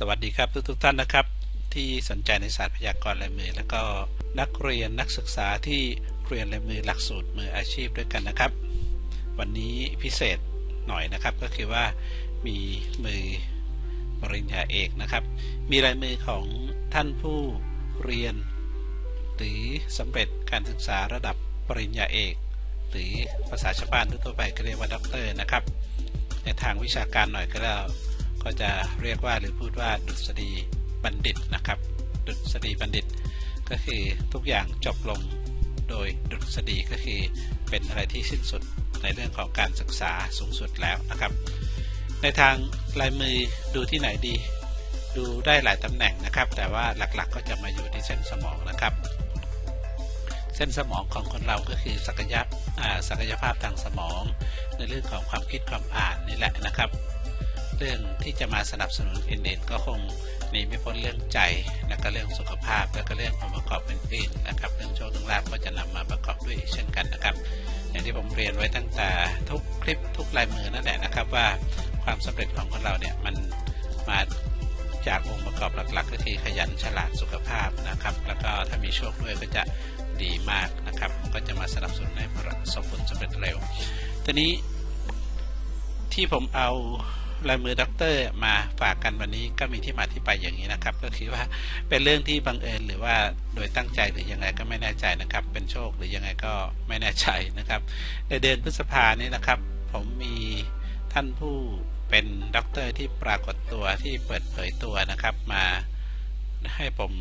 สวัสดีครับทุกทุกท่านนะครับ ที่สนใจในศาสตร์พยากรณ์ลายมือ แล้วก็นักเรียนนักศึกษาที่เรียนลายมือหลักสูตรมืออาชีพด้วยกันนะครับ วันนี้พิเศษหน่อยนะครับก็คือว่ามีมือปริญญาเอกนะครับ มีลายมือของท่านผู้เรียน หรือสำเร็จการศึกษาระดับปริญญาเอก หรือภาษาชาวบ้านทั่วไปก็เรียกว่าด็อกเตอร์นะครับในทางวิชาการหน่อยก็แล้ว ก็จะเรียกว่าหรือพูดว่าดุษฎีบัณฑิตนะครับ ดุษฎีบัณฑิต ก็คือทุกอย่างจบลงโดยดุษฎีก็คือเป็นอะไรที่สิ้นสุดในเรื่องของการศึกษาสูงสุดแล้วนะครับ ในทางลายมือดูที่ไหนดี ดูได้หลายตำแหน่งนะครับ แต่ว่าหลักๆ ก็จะมาอยู่ที่เส้นสมองนะครับ เส้นสมองของคนเราก็คือศักยศักยภาพทางสมอง ในเรื่องของความคิดความอ่านนี่แหละนะครับ เรื่องที่จะมาสนับสนุนอื่นๆก็คงหนีไม่พ้นเรื่องใจ แล้วก็เรื่องสุขภาพ แล้วก็เรื่ององค์ประกอบอื่นๆนะครับ เรื่องโชคเรื่องลาภก็จะนำมาประกอบด้วยเช่นกันนะครับ อย่างที่ผมเรียนไว้ตั้งแต่ทุกคลิปทุกลายมือนั่นแหละนะครับว่าความสำเร็จของคนเราเนี่ยมันมาจากองค์ประกอบหลักๆ ก็คือขยันฉลาดสุขภาพนะครับ แล้วก็ถ้ามีโชคด้วยก็จะดีมากนะครับ ก็จะมาสนับสนุนให้ประสบผลสำเร็จเร็วทีนี้ที่ผมเอา ลายมือด็อกเตอร์มาฝากกันวันนี้ก็มีที่มาที่ไปอย่างนี้นะครับ ก็คือว่าเป็นเรื่องที่บังเอิญหรือว่าโดยตั้งใจหรือยังไงก็ไม่แน่ใจนะครับ เป็นโชคหรือยังไงก็ไม่แน่ใจนะครับ ในเดือนพฤษภานี้นะครับ ผมมีท่านผู้เป็นด็อกเตอร์ที่ปรากฏตัวที่เปิดเผยตัวนะครับ มาให้ผม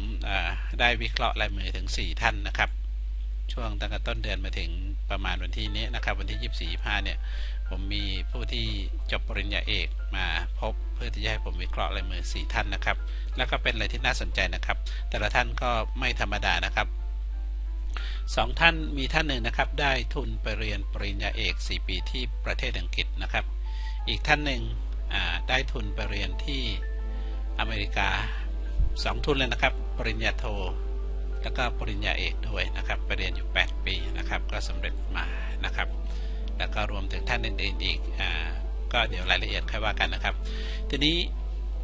ได้วิเคราะห์ลายมือถึง 4 ท่านนะครับ ช่วงตั้งแต่ต้นเดือนมาถึง ประมาณวันที่นี้นะครับ วันที่ 24 25 เนี่ย ผมมีผู้ที่จบปริญญาเอกมาพบเพื่อที่จะให้ผมวิเคราะห์ลายมือ 4 ท่านนะครับ แล้วก็เป็นอะไรที่น่าสนใจนะครับ แต่ละท่านก็ไม่ธรรมดานะครับสองท่านมีท่านหนึ่งนะครับ ได้ทุนไปเรียนปริญญาเอก 4 ปีที่ประเทศอังกฤษนะครับ อีกท่านหนึ่งได้ทุนไปเรียนที่อเมริกา 2 ทุนเลยนะครับ ปริญญาโท แล้วก็ปริญญาเอกด้วยนะครับไปเรียนอยู่ 8 ปีนะครับ ก็สำเร็จมานะครับ แล้วก็รวมถึงท่านอื่นๆอีกอ่าก็เดี๋ยวรายละเอียดค่อยว่ากันนะครับ ทีนี้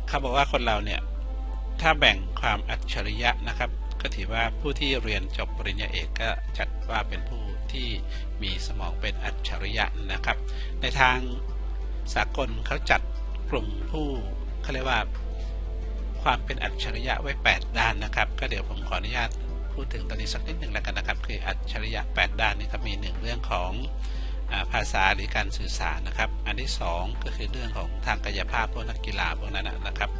เขาบอกว่าคนเราเนี่ยถ้าแบ่งความอัจฉริยะนะครับ ก็ถือว่าผู้ที่เรียนจบปริญญาเอกก็จัดว่าเป็นผู้ที่มีสมองเป็นอัจฉริยะนะครับ ในทางสากลเขาจัดกลุ่มผู้เขาเรียกว่าความเป็นอัจฉริยะไว้ 8 ด้านนะครับ ก็เดี๋ยวผมขออนุญาต พูดถึงตอนนี้สักนิดหนึ่งแล้วกันนะครับ คืออัจฉริยะ8ด้านนี้ครับมีหนึ่งเรื่องของภาษาหรือการสื่อสารนะครับ อันที่ 2 ก็คือเรื่องของทางกายภาพพวกนักกีฬาพวกนั้นนะครับ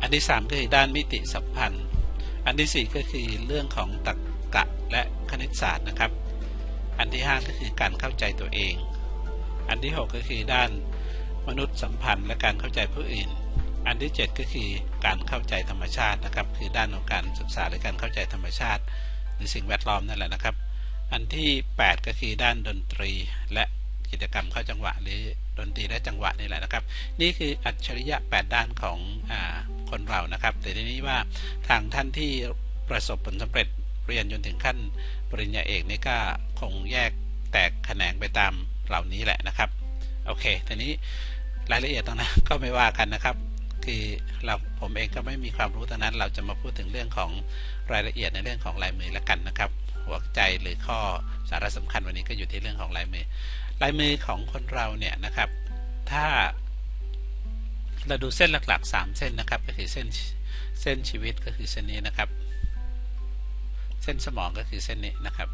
อันที่ 3 ก็คือด้านมิติสัมพันธ์ อันที่ 4 ก็คือเรื่องของตรรกะและคณิตศาสตร์นะครับ อันที่ 5 ก็คือการเข้าใจตัวเอง อันที่ 6 ก็คือด้านมนุษย์สัมพันธ์และการเข้าใจผู้อื่น อันที่ 7 ก็คือการเข้าใจธรรมชาตินะครับ คือด้านของการศึกษาหรือการเข้าใจธรรมชาติ หรือสิ่งแวดล้อมนั่นแหละนะครับ อันที่ 8 ก็คือด้านดนตรี และกิจกรรมเข้าจังหวะ หรือดนตรีและจังหวะนี่แหละนะครับ นี่คืออัจฉริยะ 8 ด้านของอคนเรานะครับ แต่ทีนี้ว่าทางท่านที่ประสบผลสำเร็จเรียนจนถึงขั้นปริญญาเอกนี่ก็คงแยกแตกแขนงไปตามเหล่านี้แหละนะครับ โอเคทีนี้รายละเอียดตรงนั้นก็ไม่ว่ากันนะครับ คือเราผมเองก็ไม่มีความรู้ตรงนั้นเราจะมาพูดถึงเรื่องของรายละเอียดในเรื่องของลายมือละกันนะครับ หัวใจหรือข้อสาระสำคัญวันนี้ก็อยู่ที่เรื่องของลายมือ ลายมือของคนเราเนี่ยนะครับ ถ้าเราดูเส้นหลักๆ 3 เส้นนะครับ ก็คือเส้นเส้นชีวิตก็คือเส้นนี้นะครับ เส้นสมองก็คือเส้นนี้นะครับ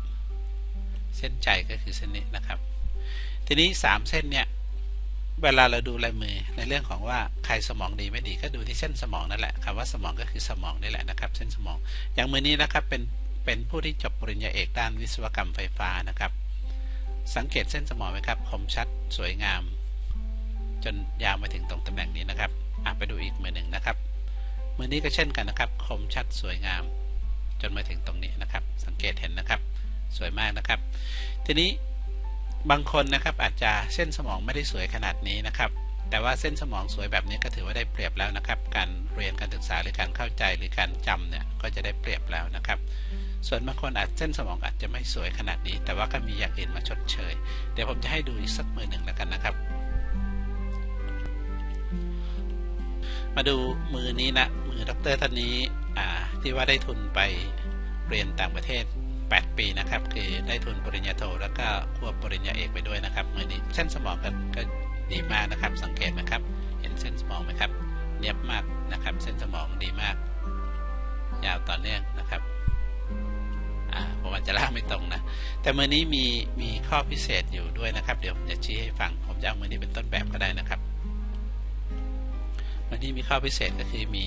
เส้นใจก็คือเส้นนี้นะครับ ทีนี้ 3 เส้นเนี่ย เวลาเราดูลายมือในเรื่องของว่าใครสมองดีไม่ดีก็ดูที่เส้นสมองนั่นแหละคำว่าสมองก็คือสมองนี่แหละนะครับ เส้นสมอง อย่างมือนี้นะครับเป็นเป็นผู้ที่จบปริญญาเอกด้านวิศวกรรมไฟฟ้านะครับ สังเกตเส้นสมองไหมครับคมชัดสวยงาม จนยาวมาถึงตรงตำแหน่งนี้นะครับไปดูอีกมือหนึ่งนะครับ มือนี้ก็เช่นกันนะครับ คมชัดสวยงาม จนมาถึงตรงนี้นะครับ สังเกตเห็นนะครับ สวยมากนะครับ ทีนี้ บางคนนะครับอาจจะเส้นสมองไม่ได้สวยขนาดนี้นะครับแต่ว่าเส้นสมองสวยแบบนี้ก็ถือว่าได้เปรียบแล้วนะครับ การเรียนการศึกษาหรือการเข้าใจหรือการจำเนี่ยก็จะได้เปรียบแล้วนะครับ ส่วนบางคนอาจเส้นสมองอาจจะไม่สวยขนาดนี้ แต่ว่าก็มีอย่างอื่นมาชดเชย เดี๋ยวผมจะให้ดูอีกสักมือหนึ่งแล้วกันนะครับ มาดูมือนี้นะมือดรท่านนี้ที่ว่าได้ทุนไปเรียนต่างประเทศ 8 ปีนะครับ คือได้ทุนปริญญาโทแล้วก็ควบปริญญาเอกไปด้วยนะครับมือนี้เส้นสมองก็ก็ดีมากนะครับ สังเกตนะครับ เห็นเส้นสมองไหมครับเนียบมากนะครับ เส้นสมองดีมาก ยาวต่อเนื่องนะครับผมอาจจะล่าไม่ตรงนะ แต่มือนี้มีมีข้อพิเศษอยู่ด้วยนะครับ เดี๋ยวผมจะชี้ให้ฟัง ผมจะเอามือนี้เป็นต้นแบบก็ได้นะครับ วันนี้มีข้อพิเศษก็คือมี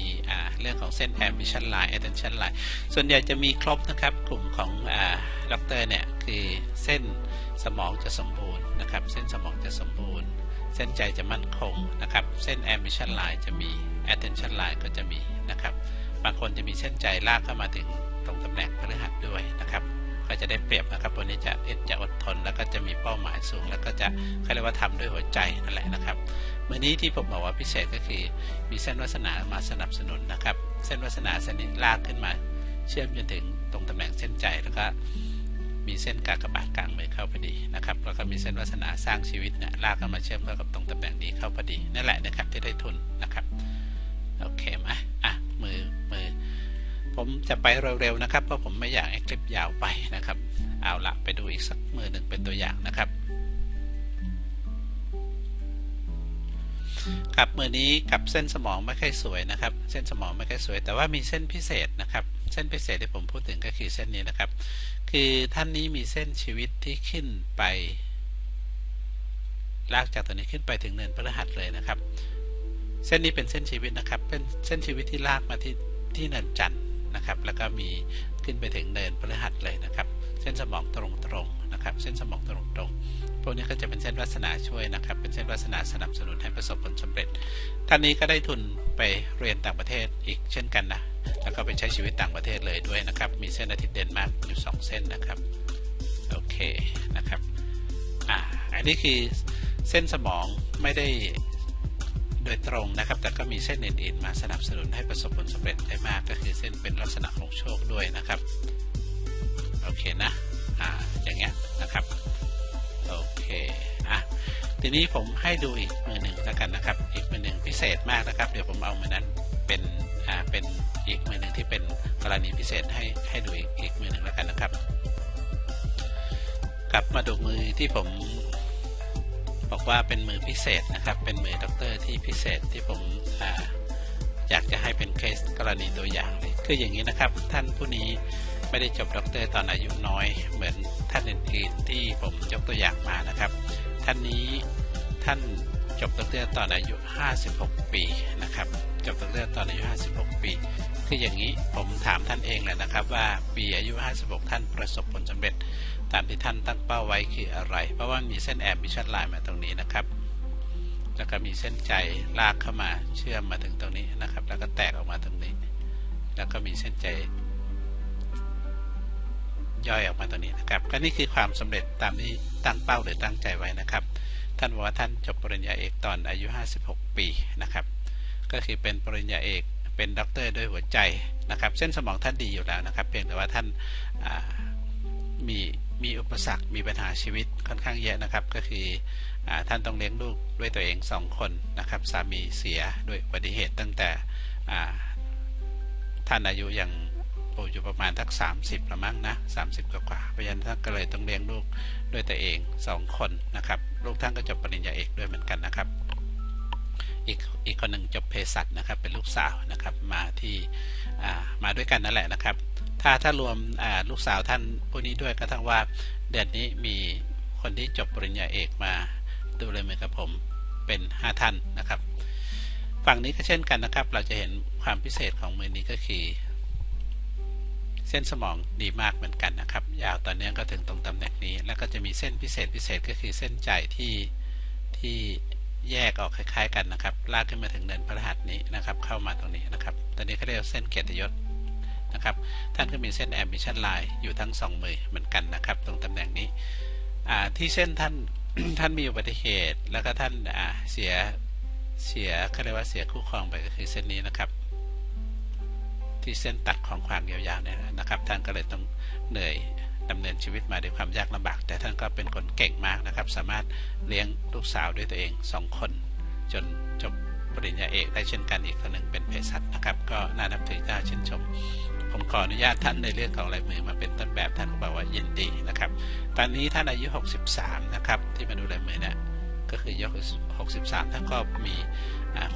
เรื่องของเส้น ambition line attention line ส่วนใหญ่จะมีครบนะครับกลุ่มของด็อกเตอร์เนี่ยคือเส้นสมองจะสมบูรณ์นะครับเส้นสมองจะสมบูรณ์ เส้นใจจะมั่นคงนะครับเส้น ambition line จะมี attention line ก็จะมีนะครับบางคนจะมีเส้นใจลากเข้ามาถึงตรงตำแหน่งพฤหัสด้วยนะครับ ก็จะได้เปรียบนะครับวันนี้จะเอ็ดจะอดทน แล้วก็จะมีเป้าหมายสูง แล้วก็จะเขาเรียกว่าทำด้วยหัวใจนั่นแหละนะครับมื่อนี้ที่ผมบอกว่าพิเศษก็คือมีเส้นวาสนามาสนับสนุนนะครับ เส้นวาสนาเส้นนี้ลากขึ้นมา เชื่อมจนถึงตรงตำแหน่งเส้นใจแล้วก็มีเส้นกากบาทกลางมือเข้าพอดีนะครับแล้วก็มีเส้นวาสนาสร้างชีวิตเนี่ยลากเข้ามาเชื่อมเข้ากับตรงตำแหน่งนี้เข้าพอดีนั่นแหละนะครับที่ได้ทุนนะครับโอเคไหม ผมจะไปเร็วๆนะครับ เพราะผมไม่อยากให้คลิปยาวไปนะครับ เอาละไปดูอีกสักมือหนึ่งเป็นตัวอย่างนะครับครับมือนี้กับเส้นสมองไม่ค่อยสวยนะครับ เส้นสมองไม่ค่อยสวย แต่ว่ามีเส้นพิเศษนะครับ เส้นพิเศษที่ผมพูดถึงก็คือเส้นนี้นะครับ คือท่านนี้มีเส้นชีวิตที่ขึ้นไปลากจากตัวนี้ขึ้นไปถึงเนินพฤหัสเลยนะครับ เส้นนี้เป็นเส้นชีวิตนะครับ เป็นเส้นชีวิตที่ลากมาที่ที่เนินจันทร์ นะครับ แล้วก็มีขึ้นไปถึงเนินพฤหัสเลยนะครับ เส้นสมองตรงๆนะครับ เส้นสมองตรงๆพวกนี้ก็จะเป็นเส้นวาสนาช่วยนะครับ เป็นเส้นวาสนาสนับสนุนให้ประสบผลสำเร็จ ท่านนี้ก็ได้ทุนไปเรียนต่างประเทศอีกเช่นกันนะ แล้วก็ไปใช้ชีวิตต่างประเทศเลยด้วยนะครับ มีเส้นอาทิตย์เด่นมากอยู่2เส้นนะครับ โอเคนะครับ อ่า อันนี้คือเส้นสมองไม่ได้ โดยตรงนะครับ แต่ก็มีเส้นอื่นๆ มาสนับสนุนให้ประสบผลสำเร็จได้มากก็คือเส้นเป็นลักษณะของโชคด้วยนะครับ โอเคนะอ่าอย่างเงี้ยนะครับ โอเคอะทีนี้ผมให้ดูอีกมือหนึ่งแล้วกันนะครับ อีกมือหนึ่งพิเศษมากนะครับ เดี๋ยวผมเอามือนั้นเป็นอ่าเป็นอีกมือหนึ่งที่เป็นกรณีพิเศษให้ให้ดูอีกอีกมือหนึ่งแล้วกันนะครับ กลับมาดูมือที่ผม บอกว่าเป็นมือพิเศษนะครับ เป็นมือด็อกเตอร์ที่พิเศษที่ผมออยากจะให้เป็นเคสกรณีตัวอย่างเลยคืออย่างนี้นะครับ ท่านผู้นี้ไม่ได้จบด็อกเตอร์ตอนอายุน้อย เหมือนท่านอื่นๆที่ผมยกตัวอย่างมานะครับ ท่านนี้ท่านจบด็อกเตอร์ตอนอายุ 56 ปีนะครับ จบด็อกตอตอนอายุ 56 ปี คืออย่างนี้ผมถามท่านเองแหละนะครับ ว่าปีอายุ 56 ท่านประสบผลสำเร็จ ตามที่ท่านตั้งเป้าไว้คืออะไร เพราะว่ามีเส้นแอบมบิชันไลน์มาตรงนี้นะครับ แล้วก็มีเส้นใจลากเข้ามาเชื่อมมาถึงตรงนี้นะครับ แล้วก็แตกออกมาตรงนี้ แล้วก็มีเส้นใจย่อยออกมาตัวนี้นะครับก็นี่คือความสำเร็จตามที่ตั้งเป้าหรือตั้งใจไว้นะครับ ท่านบอกว่าท่านจบปริญญาเอกตอนอายุ 56 ปีนะครับ ก็คือเป็นปริญญาเอกเป็นด็อกเตอร์ด้วยหัวใจนะครับเส้นสมองท่านดีอยู่แล้วนะครับ เพียงแต่ว่าท่านมีมีอุปสรรคมีปัญหาชีวิตค่อนข้างเยอะนะครับ ก็คืออท่านต้องเลี้ยงลูกด้วยตัวเอง 2 คนนะครับสามีเสียด้วยอุบัติเหตุตั้งแต่ท่านอายุยังโอ้อยู่ประมาณทัก 30ละมั้งนะ30 กว่ากว่าเพราะฉะนั้นท่านก็เลยต้องเลี้ยงลูกด้วยตัวเอง 2 คนนะครับลูกท่านก็จบปริญญาเอกด้วยเหมือนกันนะครับ อีกอีกคนหนึ่งจบเภสัชนะครับเป็นลูกสาวนะครับมาที่มาด้วยกันนั่นแหละนะครับ ถ้าถ้ารวมลูกสาวท่านพวกนี้ด้วยก็ทั้งว่าเดือนนี้มีคนที่จบปริญญาเอกมาดูเลยเหมือนกับผมเป็น 5 ท่านนะครับ ฝั่งนี้ก็เช่นกันนะครับ เราจะเห็นความพิเศษของมือนี้ก็คือเส้นสมองดีมากเหมือนกันนะครับ ยาวตอนนี้ก็ถึงตรงตำแหน่งนี้ แล้วก็จะมีเส้นพิเศษพิเศษก็คือเส้นใจที่ที่ แยกออกคล้าย ๆ กันนะครับ ลากขึ้นมาถึงเนินพระหัสนี้นะครับ เข้ามาตรงนี้นะครับ ตอนนี้เขาเรียกเส้นเกียรติยศนะครับ ท่านก็มีเส้นแอมบิชันไลน์อยู่ทั้งสองมือเหมือนกันนะครับ ตรงตำแหน่งนี้ที่เส้นท่านท่านมีอุบัติเหตุ แล้วก็ท่านเสียเสียเขาเรียกว่าเสียคู่ครองไปก็คือเส้นนี้นะครับ ที่เส้นตัดของความยาวๆเนี่ยนะครับ ท่านก็เลยต้องเหนื่อย ดำเนินชีวิตมาด้วยความยากลำบาก แต่ท่านก็เป็นคนเก่งมากนะครับ สามารถเลี้ยงลูกสาวด้วยตัวเองสองคน จนจบปริญญาเอกได้เช่นกันอีกคนหนึ่งเป็นเภสัชนะครับ ก็น่านับถือน่าชื่นชม ผมขออนุญาตท่านในเรื่องของลายมือมาเป็นต้นแบบท่านก็บอกว่ายินดีนะครับ ตอนนี้ท่านอายุ 63 นะครับ ที่มาดูลายมือเนี่ยก็คือยุ63 ท่านก็มี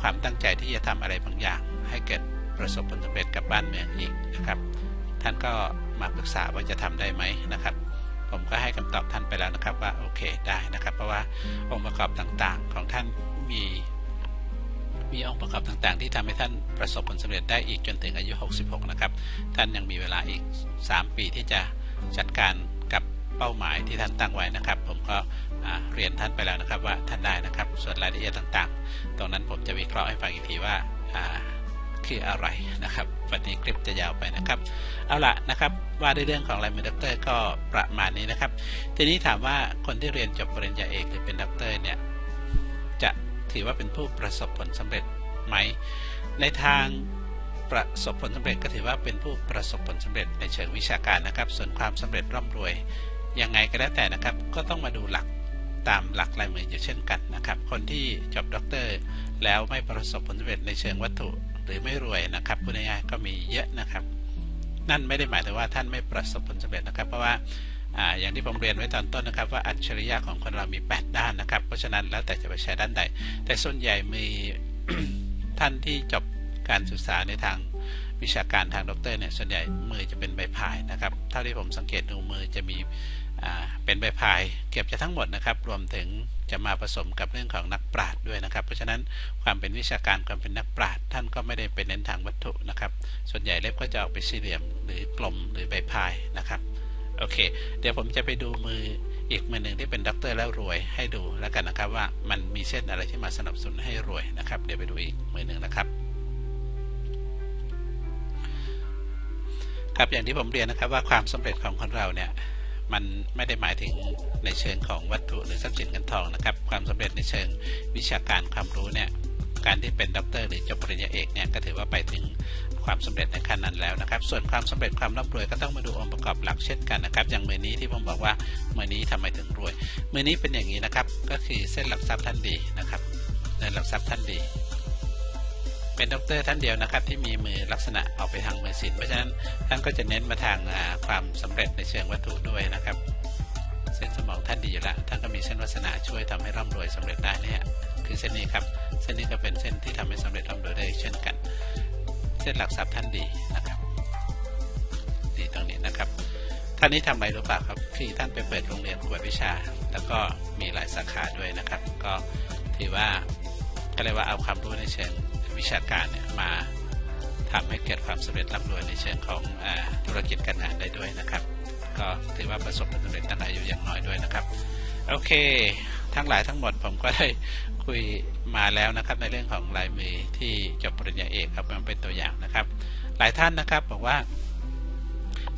ความตั้งใจที่จะทำอะไรบางอย่าง ให้เกิดประสบผลสำเร็จกับบ้านเมืองอีกนะครับ ท่านก็มาปรึกษาว่าจะทำได้ไหมนะครับ ผมก็ให้คำตอบท่านไปแล้วนะครับว่าโอเคได้นะครับ เพราะว่าองค์ประกอบต่างๆของท่านมีมีองค์ประกอบต่างๆ ที่ทำให้ท่านประสบผลสำเร็จได้อีกจนถึงอายุ 66 นะครับ ท่านยังมีเวลาอีก 3 ปีที่จะจัดการกับเป้าหมายที่ท่านตั้งไว้นะครับ ผมก็เรียนท่านไปแล้วนะครับว่าท่านได้นะครับ ส่วนรายละเอียดต่างๆ ตรงนั้นผมจะวิเคราะห์ให้ฟังอีกทีว่า คืออะไรนะครับวันนี้คลิปจะยาวไปนะครับ เอาละนะครับว่าในเรื่องของลายมือด็อกเตอร์ก็ประมาณนี้นะครับ ทีนี้ถามว่าคนที่เรียนจบปริญญาเอกหรือเป็นด็อกเตอร์เนี่ยจะถือว่าเป็นผู้ประสบผลสำเร็จไหม ในทางประสบผลสำเร็จก็ถือว่าเป็นผู้ประสบผลสำเร็จในเชิงวิชาการนะครับ ส่วนความสำเร็จร่ำรวยยังไงก็แล้วแต่นะครับ ก็ต้องมาดูหลักตามหลักลายมืออยู่เช่นกันนะครับ คนที่จบด็อกเตอร์แล้วไม่ประสบผลสำเร็จในเชิงวัตถุ หรือไม่รวยนะครับพูดง่ายๆก็มีเยอะนะครับ นั่นไม่ได้หมายถึงว่าท่านไม่ประสบผลสำเร็จนะครับ เพราะว่าอย่างที่ผมเรียนไว้ตอนต้นนะครับ ว่าอัจฉริยะของคนเรามี 8 ด้านนะครับ เพราะฉะนั้นแล้วแต่จะไปใช้ด้านใด แต่ส่วนใหญ่มีท่านที่จบการศึกษาในทางวิชาการทางด็อกเตอร์เนี่ยส่วนใหญ่มือจะเป็นใบพายนะครับเท่าที่ผมสังเกตดูมือจะมี เป็นใบพายเก็บจะทั้งหมดนะครับ รวมถึงจะมาผสมกับเรื่องของนักปราชญ์ด้วยนะครับ เพราะฉะนั้นความเป็นวิชาการความเป็นนักปราชญ์ท่านก็ไม่ได้เป็นเน้นทางวัตถุนะครับ ส่วนใหญ่เล็บก็จะออกไปสี่เหลี่ยมหรือกลมหรือใบพายนะครับโอเค เดี๋ยวผมจะไปดูมืออีกมือหนึ่งที่เป็นด็อกเตอร์แล้วรวยให้ดูแล้วกันนะครับว่ามันมีเส้นอะไรที่มาสนับสนุนให้รวยนะครับ เดี๋ยวไปดูอีกมือหนึ่งนะครับครับอย่างที่ผมเรียนนะครับว่าความสำเร็จของคนเราเนี่ย มันไม่ได้หมายถึงในเชิงของวัตถุหรือทรัพย์สินเงินทองนะครับ ความสำเร็จในเชิงวิชาการความรู้เนี่ยการที่เป็นด็อกเตอร์หรือจบปริญญาเอกเนี่ยก็ถือว่าไปถึงความสำเร็จในขั้นนั้นแล้วนะครับ ส่วนความสำเร็จความร่ำรวยก็ต้องมาดูองค์ประกอบหลักเช่นกันนะครับอย่างมือนี้ที่ผมบอกว่ามือนี้ทำไมถึงรวยมือนี้เป็นอย่างนี้นะครับ ก็คือเส้นหลักทรัพย์ท่านดีนะครับเนินหลักทรัพย์ท่านดี เป็นด็อกเตอร์ท่านเดียวนะครับ ที่มีมือลักษณะออกไปทางมือศิลป์เพราะฉะนั้นท่านก็จะเน้นมาทางความสำเร็จในเชิงวัตถุด้วยนะครับ เส้นสมองท่านดีอยู่แล้วท่านก็มีเส้นวัฒนาช่วยทำให้ร่ำรวยสำเร็จได้นี่คือเส้นนี้ครับเส้นนี้ก็เป็นเส้นที่ทำให้สำเร็จร่ำรวยได้เช่นกัน เส้นหลักทรัพย์ท่านดีนะครับดีตรงนี้นะครับท่านนี้ทำอะไรรู้ป่าครับคือท่านไปเปิดโรงเรียนกวดวิชา แล้วก็มีหลายสาขาด้วยนะครับ ก็ถือว่าก็เรียกว่าเอาความรู้ในเชิง วิชาการเนี่ยมาทำให้เกิดความสำเร็จร่ำรวยในเชิงของอธุรกิจการงานได้ด้วยนะครับ ก็ถือว่าประสบความสำเร็จตั้งแต่อายุอย่างน้อยด้วยนะครับ โอเค ทั้งหลายทั้งหมดผมก็ได้คุยมาแล้วนะครับในเรื่องของลายมือที่จบปริญญาเอกครับมันเป็นตัวอย่างนะครับ หลายท่านนะครับบอกว่า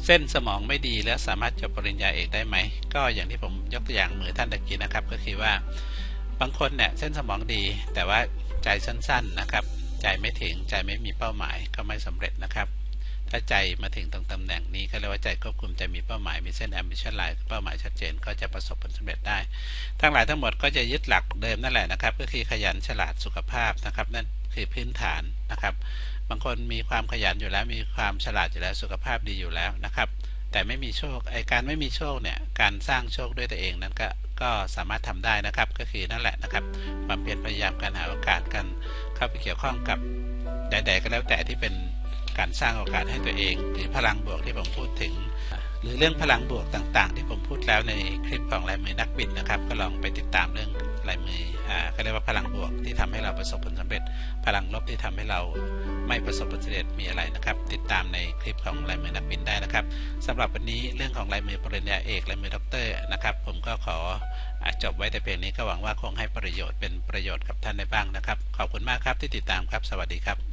เส้นสมองไม่ดีแล้วสามารถจบปริญญาเอกได้ไหม ก็อย่างที่ผมยกตัวอย่างมือท่านตะกี้นะครับ ก็คือว่าบางคนเนี่ยเส้นสมองดีแต่ว่าใจสั้นๆนะครับ ใจไม่ถึงใจไม่มีเป้าหมายก็ไม่สำเร็จนะครับ ถ้าใจมาถึงตรงตำแหน่งนี้ก็เรียกว่าใจควบคุมใจมีเป้าหมายมีเส้น ambition line เป้าหมายชัดเจนก็จะประสบผลสำเร็จได้ ทั้งหลายทั้งหมดก็จะยึดหลักเดิมนั่นแหละนะครับ ก็คือขยันฉลาดสุขภาพนะครับนั่นคือพื้นฐานนะครับ บางคนมีความขยันอยู่แล้วมีความฉลาดอยู่แล้วสุขภาพดีอยู่แล้วนะครับแต่ไม่มีโชคไอการไม่มีโชคเนี่ยการสร้างโชคด้วยตัวเองนั้นก็ก็สามารถทำได้นะครับก็คือนั่นแหละนะครับ ความเพียรพยายามการหาโอกาสกัน เข้าไปเกี่ยวข้องกับใด ๆ ก็แล้วแต่ที่เป็นการสร้างโอกาสให้ตัวเอง หรือพลังบวกที่ผมพูดถึง หรือเรื่องพลังบวกต่างๆ ที่ผมพูดแล้วในคลิปของลายมือนักบินนะครับ ก็ลองไปติดตามเรื่องลายมืออ่าก็เรียกว่าพลังบวกที่ทำให้เราประสบผลสำเร็จ พลังลบที่ทำให้เราไม่ประสบผลสำเร็จมีอะไรนะครับ ติดตามในคลิปของลายมือนักบินได้นะครับสำหรับวันนี้เรื่องของลายมือปริญญาเอกลายมือด็อกเตอร์นะครับ ผมก็ขอจบไว้แต่เพียงนี้ก็หวังว่าคงให้ประโยชน์เป็นประโยชน์กับท่านได้บ้างนะครับ ขอบคุณมากครับที่ติดตามครับ สวัสดีครับ